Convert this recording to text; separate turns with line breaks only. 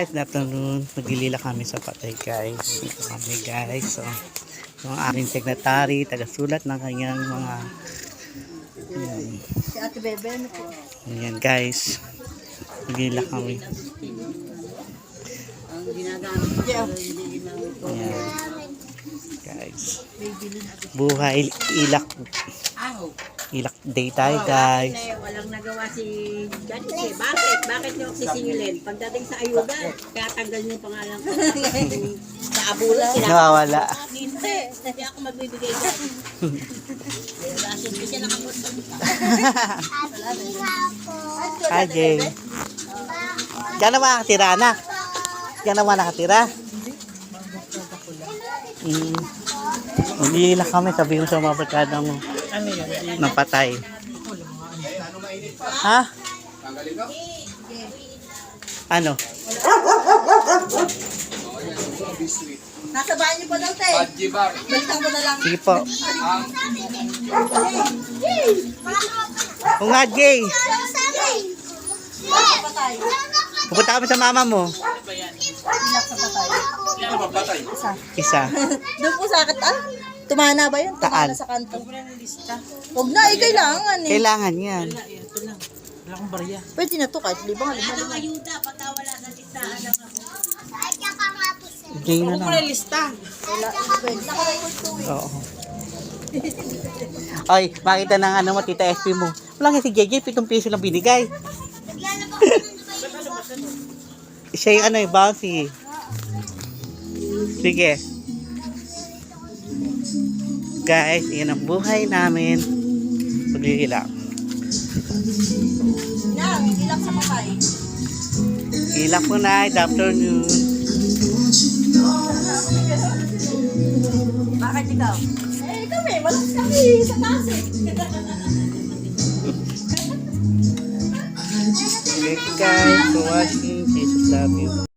guys, afternoon. Maglilila kami sa patay guys. Ito kami guys. So, yung aking secretary, tagasulat ng kanyang mga
Si Ate Bebe, ano po?
Ayan guys. Maglilila kami.
Ang ginagamit niya.
Ayan. Guys. Buhay ilak. Ilak day tayo guys.
Eh, walang nagawa si Judge eh. Bakit? Bakit niyo sisingilin? Pagdating sa ayuda, kaya tanggal niyo yung pangalan ko. sa abula.
Nawawala.
Hindi. Hindi ako magbibigay. Kasi hindi siya nakapunta.
Hi Jay. Diyan naman nakatira anak. Diyan naman nakatira. Mm. Maglilila kami. Sabi mo sa mga barkada mo.
Ano yun?
Napatay. Ha? Ano?
Nasa bahay niyo pa daw, te. Balikan ko na lang.
Sige po. O nga, Jay. Pupunta kami sa mama mo.
Ilak sa patay. Isa.
Isa.
Doon po sa akin, ah? Tumana ba yun?
Taan.
Tumana sa kanto. Huwag na, eh, kailangan eh.
Kailangan yan.
Pwede na to kahit libang lima lima.
Ayuda, pagka wala sa listahan ng
Jay na lang.
lista.
Pwede. Nakarecord to eh.
Oo. Ay, makita ng ano mo, tita SP mo. Wala nga si JJ, pitong piso lang binigay. Siya yung ano yung bouncy. Sige. Guys, yan ang buhay namin. Paglilila.
Nang, ilak sa patay.
Ilak po na, good afternoon.
Bakit ikaw? Eh, kami, malakas kami sa taas eh.
Thank you guys for watching. Jesus love you.